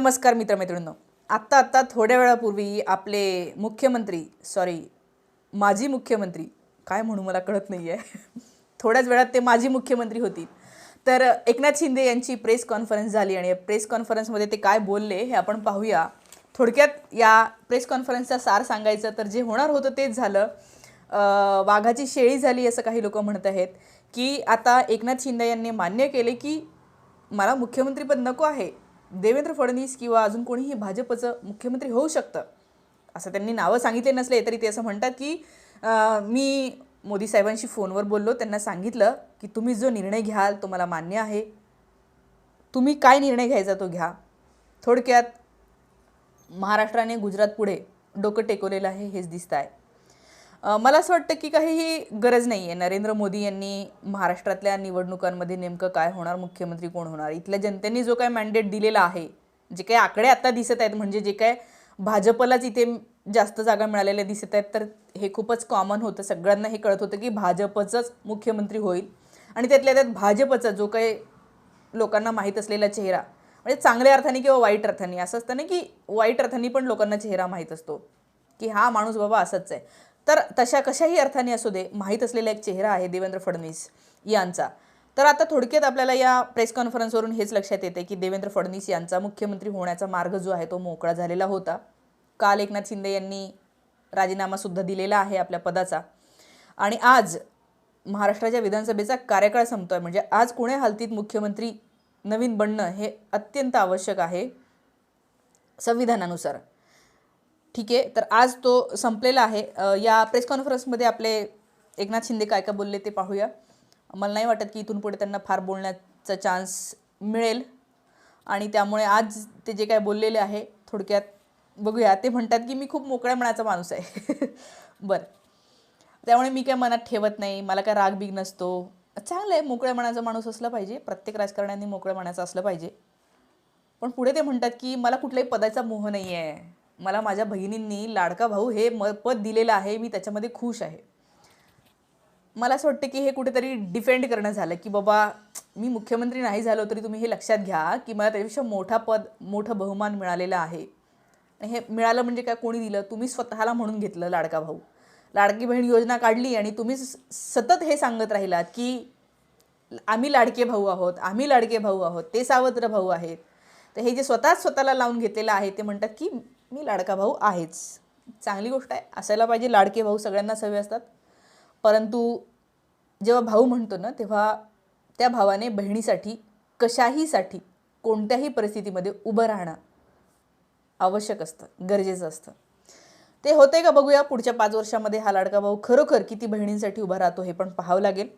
नमस्कार मित्रमैत्रिणींनो. आत्ता आत्ता थोड्या वेळापूर्वी आपले मुख्यमंत्री सॉरी माजी मुख्यमंत्री काय म्हणू मला कळत नाही आहे थोड्याच वेळात ते माजी मुख्यमंत्री होतील. तर एकनाथ शिंदे यांची प्रेस कॉन्फरन्स झाली आणि प्रेस कॉन्फरन्समध्ये ते काय बोलले हे आपण पाहूया. थोडक्यात या प्रेस कॉन्फरन्सचा सार सांगायचं तर जे होणार होतं तेच झालं. वाघाची शेळी झाली असं काही लोक म्हणत आहेत की आता एकनाथ शिंदे यांनी मान्य केले की मला मुख्यमंत्रीपद नको आहे. देवेंद्र फडणवीस किंवा अजून कोणीही भाजपचं मुख्यमंत्री होऊ शकतं? असं त्यांनी नावं सांगितले नसले तरी ते असं म्हणतात की मी मोदी साहेबांशी फोनवर बोललो त्यांना सांगितलं की तुम्ही जो निर्णय घ्याल तो मला मान्य आहे. तुम्ही काय निर्णय घ्यायचा तो घ्या. थोडक्यात महाराष्ट्राने गुजरात पुढे डोकं टेकवलेलं आहे हेच दिसत आहे मला असं वाटतं की काहीही गरज नाही आहे नरेंद्र मोदी यांनी महाराष्ट्रातल्या निवडणुकांमध्ये नेमकं काय होणार मुख्यमंत्री कोण होणार? इथल्या जनतेने जो काय मॅन्डेट दिलेला आहे जे काही आकडे आता दिसत आहेत म्हणजे जे काय भाजपलाच इथे जास्त जागा मिळालेल्या दिसत आहेत तर हे खूपच कॉमन होतं. सगळ्यांना हे कळत होतं की भाजपचंच मुख्यमंत्री होईल. आणि त्यातल्या त्यात भाजपचा जो काही लोकांना माहीत असलेला चेहरा म्हणजे चांगल्या अर्थाने किंवा वाईट अर्थाने असं असतं ना की वाईट अर्थाने पण लोकांना चेहरा माहीत असतो. की हा माणूस बाबा असंच आहे. तर तशा कशाही अर्थाने असू दे माहीत असलेला एक चेहरा आहे देवेंद्र फडणवीस यांचा. तर आता थोडक्यात आपल्याला या प्रेस कॉन्फरन्सवरून हेच लक्षात येते की देवेंद्र फडणवीस यांचा मुख्यमंत्री होण्याचा मार्ग जो आहे तो मोकळा झालेला होता. काल एकनाथ शिंदे यांनी राजीनामासुद्धा दिलेला आहे आपल्या पदाचा. आणि आज महाराष्ट्राच्या विधानसभेचा कार्यकाळ संपतो आहे म्हणजे आज कुण्या हालतीत मुख्यमंत्री नवीन बनणं हे अत्यंत आवश्यक आहे संविधानानुसार. ठीक आहे. तर आज तो संपलेला आहे. या प्रेस कॉन्फरन्समध्ये आपले एकनाथ शिंदे काय काय बोलले ते पाहूया. मला नाही वाटत की इथून पुढे त्यांना फार बोलण्याचा चान्स मिळेल. आणि त्यामुळे आज ते जे काय बोललेले आहे थोडक्यात बघूया. ते म्हणतात की मी खूप मोकळ्या मनाचा माणूस आहे. बरं. त्यामुळे मी काय मनात ठेवत नाही. मला काय राग बिग नसतो. चांगलं आहे मोकळ्या मनाचा माणूस असला पाहिजे. प्रत्येक राजकारण्यांनी मोकळ्या मनाचं असलं पाहिजे. पण पुढे ते म्हणतात की मला कुठल्याही पदाचा मोह नाही आहे मला माझ्या बहिणींनी लाडका भाऊ हे म पद दिलेलं आहे मी त्याच्यामध्ये खुश आहे. मला असं वाटतं की हे कुठेतरी डिफेंड करणं झालं की बाबा मी मुख्यमंत्री नाही झालो तरी तुम्ही हे लक्षात घ्या की मला त्याच्यापेक्षा मोठा पद मोठं बहुमान मिळालेलं आहे. आणि हे मिळालं म्हणजे काय? कोणी दिलं? तुम्ही स्वतःला म्हणून घेतलं लाडका भाऊ. लाडकी बहीण योजना काढली आणि तुम्ही स- सतत हे सांगत राहिलात की आम्ही लाडके भाऊ आहोत आम्ही लाडके भाऊ आहोत ते सावत्र भाऊ आहेत. तर हे जे स्वतःच स्वतःला लावून घेतलेलं आहे ते म्हणतात की मी लाडका भाऊ आहेच. चांगली गोष्ट आहे. असायला पाहिजे लाडके भाऊ सगळ्यांनाच हवे असतात. परंतु जेव्हा भाऊ म्हणतो ना तेव्हा त्या भावाने बहिणीसाठी कशाहीसाठी कोणत्याही परिस्थितीमध्ये उभं राहणं आवश्यक असतं गरजेचं असतं. ते होते का बघूया. पुढच्या पाच वर्षामध्ये हा लाडका भाऊ खरोखर किती बहिणींसाठी उभा राहतो हे पण पाहावं लागेल.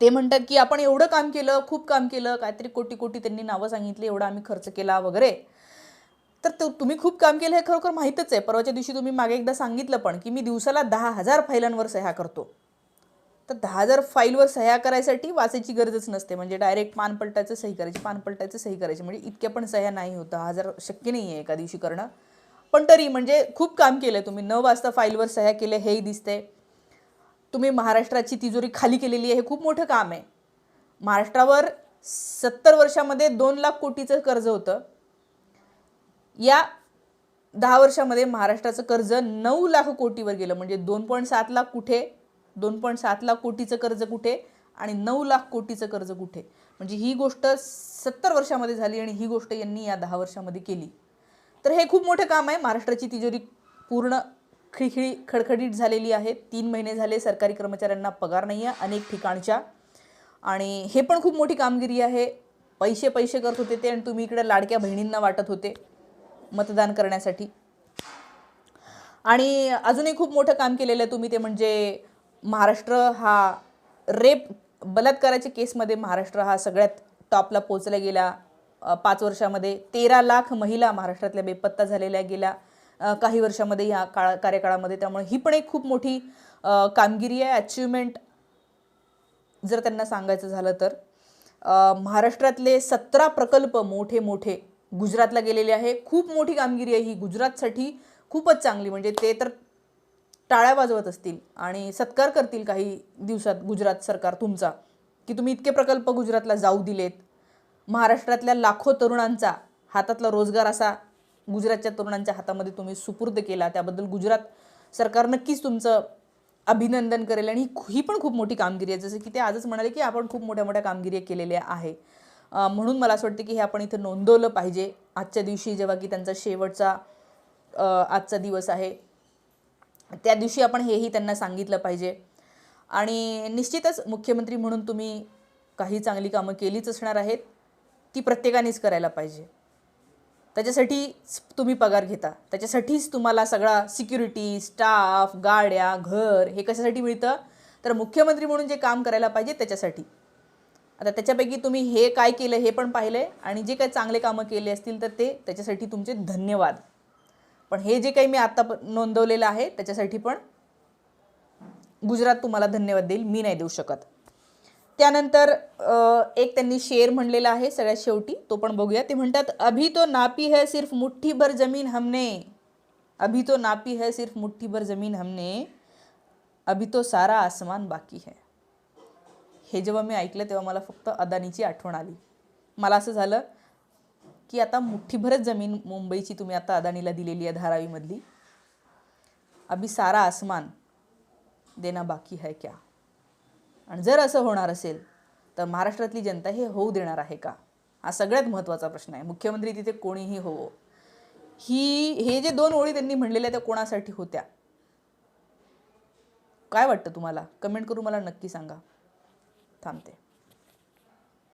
ते म्हणतात की आपण एवढं काम केलं खूप काम केलं काहीतरी कोटी कोटी त्यांनी नावं सांगितली एवढा आम्ही खर्च केला वगैरे. तर तो तुम्ही खूप काम केलं हे खरोखर माहीतच आहे. परवाच्या दिवशी तुम्ही मागे एकदा सांगितलं पण की मी दिवसाला दहा हजार फाईलांवर सह्या करतो. तर दहा हजार फाईलवर सह्या करायसाठी वाचायची गरजच नसते. म्हणजे डायरेक्ट पान पलटायचं सही करायची. पान पलटायचं सही करायची. म्हणजे इतक्या पण सह्या नाही होत. दहा हजार शक्य नाही आहे एका दिवशी करणं. पण तरी म्हणजे खूप काम केलं तुम्ही. न वाजता फाईलवर सह्या केल्या हेही दिसते तुम्ही महाराष्ट्राची तिजोरी खाली केलेली आहे. हे खूप मोठं काम आहे. महाराष्ट्रावर सत्तर वर्षामध्ये दोन लाख कोटीचं कर्ज होतं. या दहा वर्षामध्ये महाराष्ट्राचं कर्ज नऊ लाख कोटीवर गेलं. म्हणजे दोन पॉईंट सात लाख कुठे? दोन पॉईंट सात लाख कोटीचं कर्ज कुठे? आणि नऊ लाख कोटीचं कर्ज कुठे? म्हणजे ही गोष्ट सत्तर वर्षामध्ये झाली आणि ही गोष्ट यांनी या दहा वर्षामध्ये केली. तर हे खूप मोठं काम आहे. महाराष्ट्राची तिजोरी पूर्ण खिळखिळी खडखडीत झालेली आहे. तीन महिने झाले सरकारी कर्मचाऱ्यांना पगार नाही आहे अनेक ठिकाणच्या. आणि हे पण खूप मोठी कामगिरी आहे. पैसे पैसे करत होते ते आणि तुम्ही इकडे लाडक्या बहिणींना वाटत होते. मतदान करण्यासाठी. आणि अजूनही खूप मोठं काम केलेलं आहे तुम्ही ते म्हणजे महाराष्ट्र हा रेप बलात्काराच्या केसमध्ये महाराष्ट्र हा सगळ्यात टॉपला पोचला गेला. पाच वर्षामध्ये तेरा लाख महिला महाराष्ट्रातल्या बेपत्ता झालेल्या गेल्या. काही वर्षामध्ये ह्या काळ कार्यकाळामध्ये. त्यामुळे ही पण एक खूप मोठी कामगिरी आहे. अचिव्हमेंट जर त्यांना सांगायचं झालं तर. महाराष्ट्रातले सतरा प्रकल्प मोठे मोठे गुजरातला गेलेले आहे. खूप मोठी कामगिरी आहे ही गुजरातसाठी. खूपच चांगली म्हणजे ते तर टाळ्या वाजवत असतील आणि सत्कार करतील काही दिवसात गुजरात सरकार तुमचा. की तुम्ही इतके प्रकल्प गुजरातला जाऊ दिलेत. महाराष्ट्रातल्या लाखो तरुणांचा हातातला रोजगार असा गुजरातच्या तरुणांच्या हातामध्ये तुम्ही सुपूर्द केला. त्याबद्दल गुजरात सरकार नक्कीच तुमचं अभिनंदन करेल. आणि ही- ही पण खूप मोठी कामगिरी आहे. जसं की ते आजच म्हणाले की आपण खूप मोठ्या मोठ्या कामगिरी केलेल्या आहे. म्हणून मला असं वाटतं की हे आपण इथं नोंदवलं पाहिजे. आजच्या दिवशी जेव्हा की त्यांचा शेवटचा आजचा दिवस आहे त्या दिवशी आपण हेही त्यांना सांगितलं पाहिजे. आणि निश्चितच मुख्यमंत्री म्हणून तुम्ही काही चांगली कामं केलीच असणार आहेत ती प्रत्येकानेच करायला पाहिजे. त्याच्यासाठीच तुम्ही पगार घेता. त्याच्यासाठीच तुम्हाला सगळा सिक्युरिटी स्टाफ गाड्या घर हे कशासाठी मिळतं? तर मुख्यमंत्री म्हणून जे काम करायला पाहिजे त्याच्यासाठी. आता त्याच्यापैकी तुम्ही हे काय केलं हे पण पाहिलं आहे आणि जे काही चांगले कामं केले असतील तर ते त्याच्यासाठी तुमचे धन्यवाद. पण हे जे काही मी आत्ता नोंदवलेलं आहे त्याच्यासाठी पण गुजरात तुम्हाला धन्यवाद देईल मी नाही देऊ शकत. त्यानंतर एक त्यांनी शेर म्हणलेला आहे सगळ्यात शेवटी तो पण बघूया. ते म्हणतात अभी तो नापी है सिर्फ मुठ्ठीभर जमीन हमने. अभी तो नापी है सिर्फ मुठ्ठीभर जमीन हमने। अभी तो सारा आसमान बाकी है। हे जेव्हा मी ऐकलं तेव्हा मला फक्त अदानीची आठवण आली. मला असं झालं की आता मुठ्ठीभरच जमीन मुंबईची तुम्ही आता अदानीला दिलेली आहे धारावीमधली. अभी सारा आसमान देना बाकी है क्या? आणि जर असं होणार असेल तर महाराष्ट्रातली जनता हे होऊ देणार आहे का? हा सगळ्यात महत्त्वाचा प्रश्न आहे. मुख्यमंत्री तिथे कोणीही होवो. ही हे जे दोन ओळी त्यांनी म्हणलेल्या त्या कोणासाठी होत्या? काय वाटतं तुम्हाला? कमेंट करून मला नक्की सांगा. थांबते